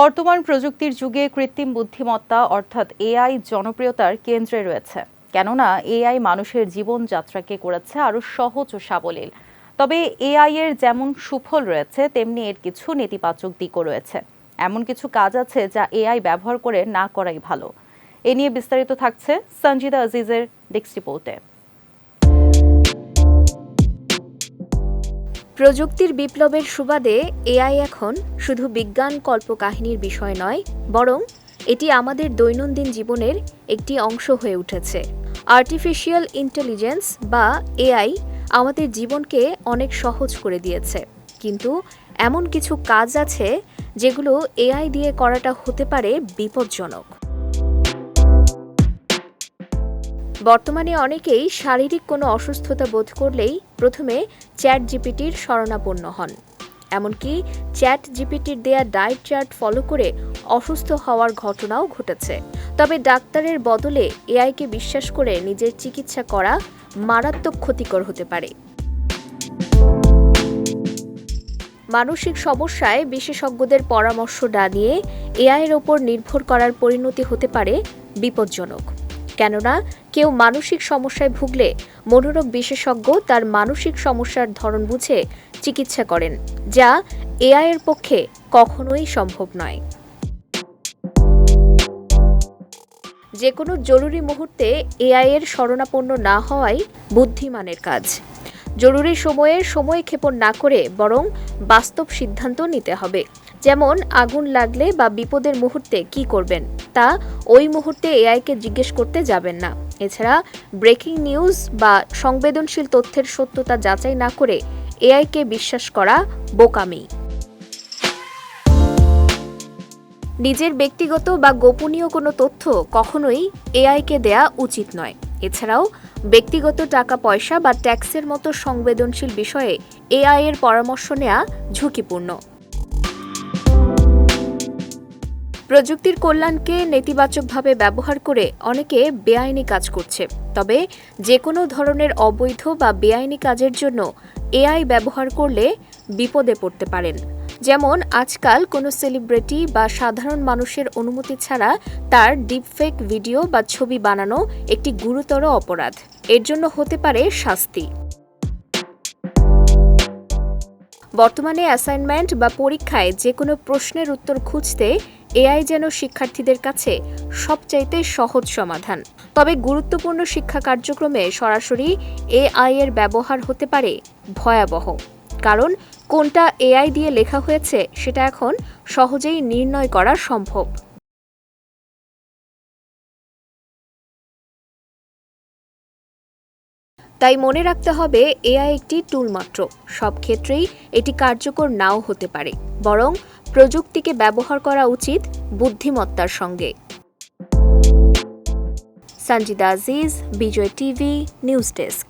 বর্তমান প্রযুক্তির যুগে কৃত্রিম বুদ্ধিমত্তা, অর্থাৎ এআই জনপ্রিয়তার কেন্দ্রে রয়েছে। কেননা, এআই মানুষের জীবনযাত্রাকে করেছে আরও সহজ ও সাবলীল। তবে এআই এর যেমন সুফল রয়েছে, তেমনি এর কিছু নেতিবাচক দিকও রয়েছে। এমন কিছু কাজ আছে যা এআই ব্যবহার করে না করাই ভালো। এ নিয়ে বিস্তারিত থাকছে সঞ্জিদা আজিজের ডেস্ক রিপোর্টে। প্রযুক্তির বিপ্লবের সুবাদে এআই এখন শুধু বিজ্ঞান কল্পকাহিনীর বিষয় নয়, বরং এটি আমাদের দৈনন্দিন জীবনের একটি অংশ হয়ে উঠেছে। আর্টিফিশিয়াল ইন্টেলিজেন্স বা এআই আমাদের জীবনকে অনেক সহজ করে দিয়েছে। কিন্তু এমন কিছু কাজ আছে যেগুলো এআই দিয়ে করাটা হতে পারে বিপজ্জনক। বর্তমানে অনেকেই শারীরিক কোনো অসুস্থতা বোধ করলেই প্রথমে চ্যাট জিপিটির শরণাপন্ন হন। এমনকি চ্যাট জিপিটির দেয়া ডায়েট চার্ট ফলো করে অসুস্থ হওয়ার ঘটনাও ঘটেছে। তবে ডাক্তারের বদলে এআইকে বিশ্বাস করে নিজের চিকিৎসা করা মারাত্মক ক্ষতিকর হতে পারে। মানসিক সমস্যায় বিশেষজ্ঞদের পরামর্শ না নিয়ে এআইয়ের ওপর নির্ভর করার পরিণতি হতে পারে বিপজ্জনক। কেননা কেউ মানসিক সমস্যায় ভুগলে মনোরোগ বিশেষজ্ঞ তার মানসিক সমস্যার ধরন বুঝে চিকিৎসা করেন, যা এআই এর পক্ষে কখনোই সম্ভব নয়। যে কোনো জরুরি মুহূর্তে এআই এর শরণাপন্ন না হওয়াই বুদ্ধিমানের কাজ। জরুরি সময়ে সময় ক্ষেপণ না করে বরং বাস্তব সিদ্ধান্ত নিতে হবে। যেমন, আগুন লাগলে বা বিপদের মুহূর্তে কি করবেন? তা ওই মুহূর্তে এআইকে জিজ্ঞেস করতে যাবেন না। এছাড়া, ব্রেকিং নিউজ বা সংবেদনশীল তথ্যের সত্যতা যাচাই না করে এআইকে বিশ্বাস করা বোকামি। নিজের ব্যক্তিগত বা গোপনীয় কোনো তথ্য কখনোই এআইকে দেয়া উচিত নয়। এছাড়াও, ব্যক্তিগত টাকা পয়সা বা ট্যাক্সের মতো সংবেদনশীল বিষয়ে এআই এর পরামর্শ নেওয়া ঝুঁকিপূর্ণ। প্রযুক্তির কল্যাণকে নেতিবাচকভাবে ব্যবহার করে অনেকে বেআইনি কাজ করছে। তবে যে কোনো ধরনের অবৈধ বা বেআইনি কাজের জন্য এআই ব্যবহার করলে বিপদে পড়তে পারেন। যেমন, আজকাল কোনো সেলিব্রিটি বা সাধারণ মানুষের অনুমতি ছাড়া তার ডিপফেক ভিডিও বা ছবি বানানো একটি গুরুতর অপরাধ। এর জন্য হতে পারে শাস্তি। বর্তমানে অ্যাসাইনমেন্ট বা পরীক্ষায় যে কোনো প্রশ্নের উত্তর খুঁজতে এআই যেন শিক্ষার্থীদের কাছে সবচাইতে সহজ সমাধান। তবে গুরুত্বপূর্ণ শিক্ষা কার্যক্রমে সরাসরি এআই এর ব্যবহার হতে পারে ভয়াবহ। কারণ কোনটা এআই দিয়ে লেখা হয়েছে সেটা এখন সহজেই নির্ণয় করা সম্ভব। তাই মনে রাখতে হবে, এআই একটি টুল মাত্র। সব ক্ষেত্রেই এটি কার্যকর নাও হতে পারে। বরং প্রযুক্তিকে ব্যবহার করা উচিত বুদ্ধিমত্তার সঙ্গে। Sanjida Aziz, Bijoy TV, news desk.